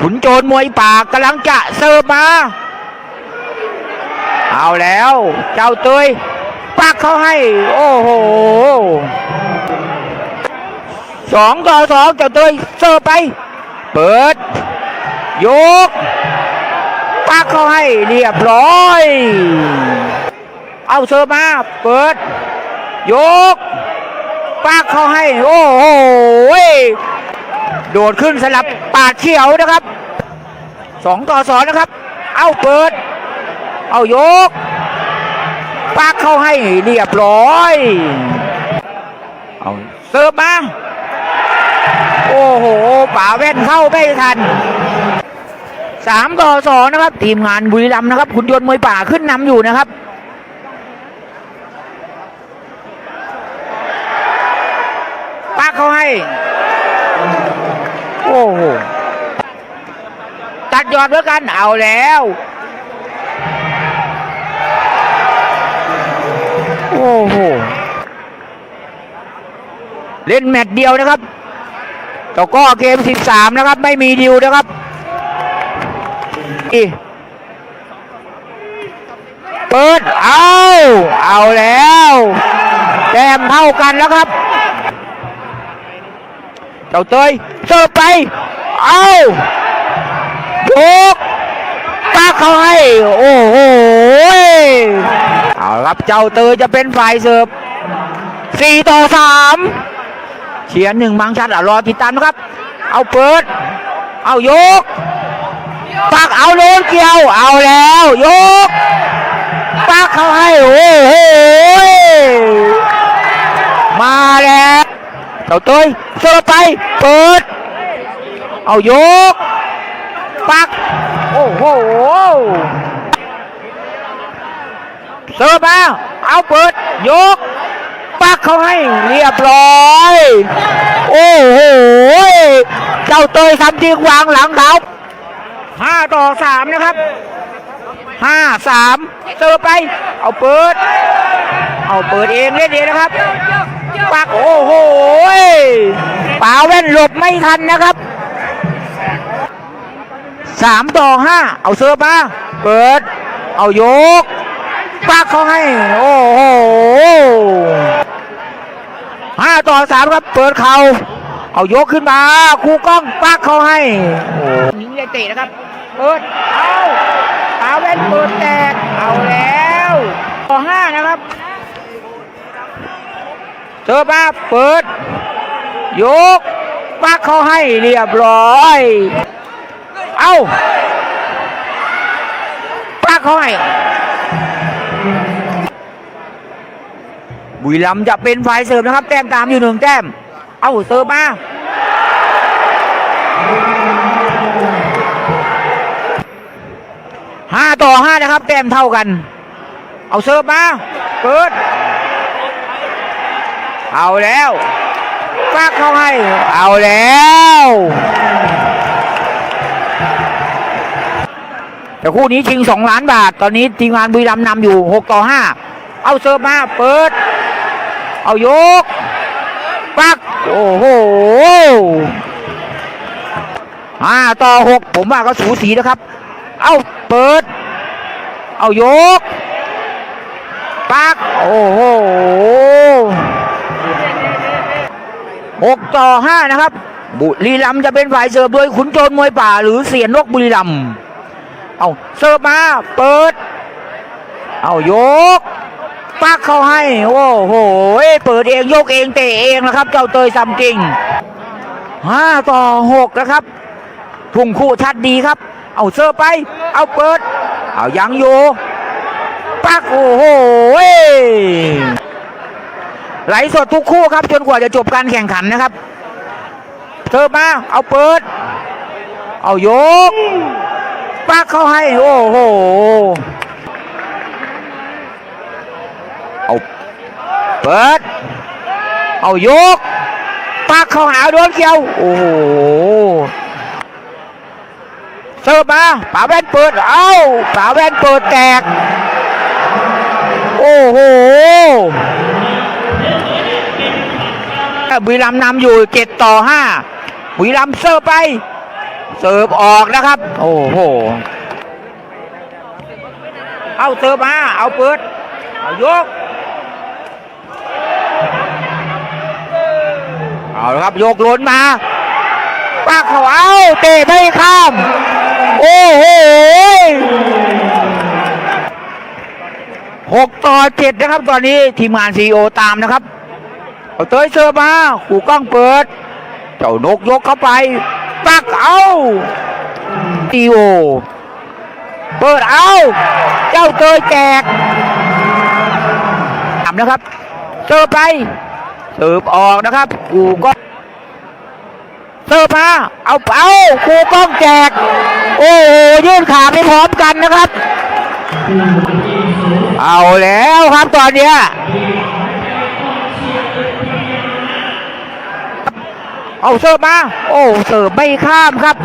ขุนโจรมวยป่ากำลังจะเสิร์ฟมา เอาแล้ว เจ้าเตยปักเขาให้ โอ้โหสองต่อสองเจ้าเตยเสิร์ฟไป เปิด ยก ปักเขาให้เรียบร้อย เอาเสิร์ฟมา เปิด ยก ปักเขาให้ โอ้โห โดดขึ้นสลับปาดเขียวนะครับสองต่อสองนะครับ เอาเปิด เอายกปักเข้าให้เรียบร้อย เอาเสิร์ฟมา โอ้โหป่าแว่นเข้าไม่ทันสามต่อสองนะครับ ทีมงานบุรีรัมย์นะครับคุณยนต์มวยป่าขึ้นนำอยู่นะครับปักเข้าให้ โอ้โห ตัด ยอดด้วยกันเอาแล้ว โอ้โหเล่นแมตช์เดียวนะครับต่ก็เกม 13 นะครับ ไม่มีดิวนะครับอีเปิด เอา เอาแล้วแต้มเท่ากันแล้วครับ เจ้าเตยเสิร์ฟไป เอา ยกปักเขาให้ โอ้โหเอาละครับเจ้าเตยจะเป็นฝ่ายเสิร์ฟสี่ต่อสามเชียร์หนึ่งบางชัดอะรอติดตามนะครับ เอาเปิด เอายกปักเอาโลนเกี่ยว เอาแล้วยกปักเขาให้ โอ้โหมาแล้วเจ้าเตยเสิร์ฟไป เปิด เอายก ปัก โอ้โหเสิร์ฟมาเอาเปิด ยก ปักเขาให้เรียบร้อย โอ้โห เจ้าเตยทำจริงวางหลังเขาห้าต่อสามนะครับห้าสามเสิร์ฟไป เอาเปิด เอาเปิดเองเล่นเองนะครับปักโอ้โหป่าแว่นหลบไม่ทันนะครับ สามต่อห้าเอาเสิร์ฟมาเปิด เอายกปักเขาให้ โอ้โหห้าต่อสามครับ เปิดเข่าเอายกขึ้นมาครูกล้องปักเขาให้โอ้ยิงเลยเตะนะครับ เปิด เอาป่าแว่นเปิดแตก เอาแล้ว ต่อห้านะครับเจอมาเปิด ยกปักเขาให้เรียบร้อย เอาปักเขาให้บุรีรัมย์จะเป็นฝ่ายเสร์ฟนะครับ แต้มตามอยู่หนึ่งแต้ม เอาเสิร์ฟมาห้าต่อห้านะครับ แต้มเท่ากัน เอาเสิร์ฟมาเปิด เอาแล้วปักเขาให้ เอาแล้ว แต่คู่นี้ชิง2ล้านบาท ตอนนี้ทีมงานบุรีรัมย์นำอยู่6ต่อ5เอาเสิร์ฟมาเปิด เอายก ปัก โอ้โหห้าต่อ6ผมว่าก็สูสีนะครับ เอาเปิด เอายก ปัก โอ้โหหกต่อห้านะครับ บุรีรัมย์จะเป็นฝ่ายเสิร์ฟโดยขุนโจรมวยป่า หรือเสียนนกบุรีรัมย์ เอาเสิร์ฟมา เปิด เอายก ปักเข้าให้ โอ้โห เปิดเองยกเองเตะเองนะครับ เจ้าเตยซัมจริงห้าต่อหกนะครับ ทุ่งคู่ชัดดีครับ เอาเสิร์ฟไป เอาเปิด เอายังอยู่ ปักโอ้โหไหลสดทุกคู่ครับจนกว่าจะจบการแข่งขันนะครับเสิร์ฟมา เอาเปิด เอายก ปักเข้าให้ โอ้โห เอาเปิด เอายก ปักเข้าหาโดนเกี่ยว โอ้โหเสิร์ฟมาป่าแว่นเปิด เอาป่าแว่นเปิดแตก โอ้โหบุรีรัมย์นำอยู่7ต่อ5บุรีรัมย์เสิร์ฟไป เสิร์ฟออกนะครับ โอ้โห เอาเสิร์ฟมา เอาเปิด เอายก เอาละครับยกล้นมาปากเขาเอาเตะไม่ข้าม โอ้โหหกต่อเจ็ดนะครับ ตอนนี้ทีมงานซีโอตามนะครับ เอาเตยเสิร์ฟมาขู่กล้องเปิด เจ้านกยกเข้าไป ปักเอาตีโอเปิดเอา เจ้าเตยแจกทำนะครับเสิร์ฟไปเสิร์ฟออกนะครับกูก็เสิร์ฟมาเอาเอากูก้องแจก โอ้โหยื่นขาไปพร้อมกันนะครับ เอาแล้วครับตอนเนี้ย เอาเสิร์ฟมา โอ้เสิร์ฟไม่ข้ามครับ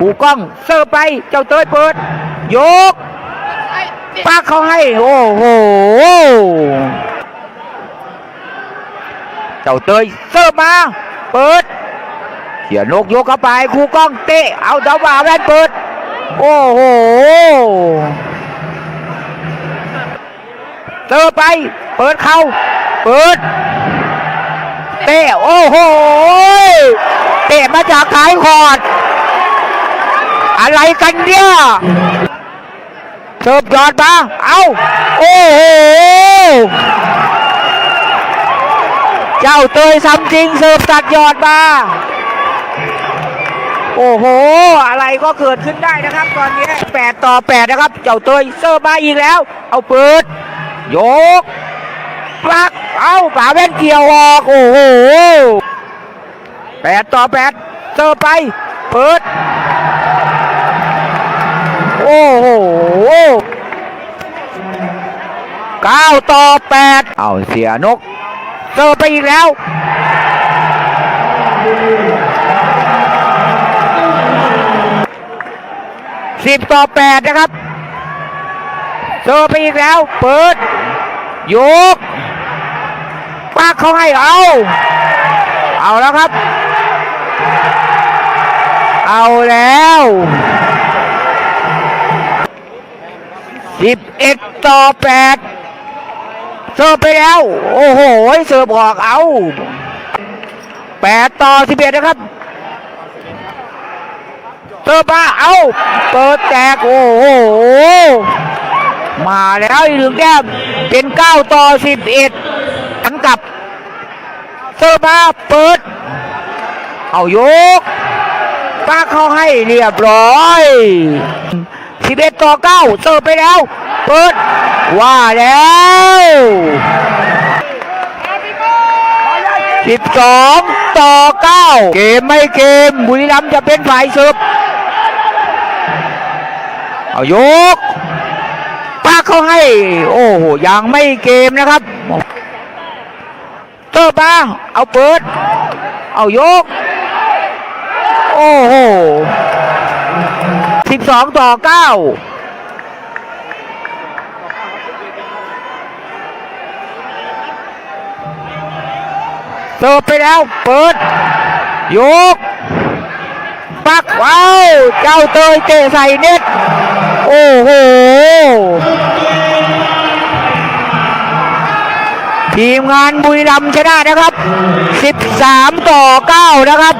กูกล้องเสิร์ฟไป เจ้าเตยเปิด ยกปักเขาให้ โอ้โห เจ้าเตยเสิร์ฟมา เปิดเขียนกยกเข้าไปครูกล้องเตะ เอาเจ้าบ่าแว่นเปิด โอ้โหเสิร์ฟไป เปิดเข้า เปิด เตะโอ้โหเตะมาจากท้ายคอร์ดอะไรกันเนี่ยเสิร์ฟยอดมาเอาโอ้โหเจ้าเตยซ้ำจริงเสิร์ฟตัดยอดมาโอ้โห อะไรก็เกิดขึ้นได้นะครับ ตอนนี้ 8 ต่อ 8 นะครับ เจ้าเตยเสิร์มาอีกแล้ว เอาเปิด ยกปลัก เอาป่าแว่นเกี่ยวออก โอ้โห8ต่อ8เสิร์ฟไป เปิด โอ้โห9ต่อ8เอาเสียนกเสิร์ฟไปอีกแล้วสิบต่อแปดนะครับเสิร์ฟไปอีกแล้ว เปิด ยก ปักเขาให้เอา เอาแล้วครับ เอาแล้วสิบเอ็ดต่อแปดเสิร์ฟไปแล้ว โอ้โหเสิร์ฟออกเอาแปดต่อสิบเอ็ดนะครับเสิร์ฟมาเอาเปิดแจกโอ้โหมาแล้วอีกหนึ่งแต้มเป็นเก้าต่อสิบเอ็ด กับเสิร์ฟมาเปิด เอายกป้าเข้าให้เรียบร้อยสิบเอ็ดต่อเก้าเสิร์ฟไปแล้ว เปิด ว่าแล้วสิบสองต่อเก้าเกมไม่เกม บุรีรัมย์จะเป็นฝ่ายเสิร์ฟเอายกป้าเข้าให้ โอ้โหยังไม่เกมนะครับ เติร์มา เอาเปิด เอายก โอ้โหสิบสองต่อเก้าเสิร์ไปแล้ว เปิด ยก ปักว้าว เจ้าเตยเตะใส่เน็ต โอ้โห ทีมงานบุรีรัมย์ชนะนะครับ 13 ต่อ 9 นะครับ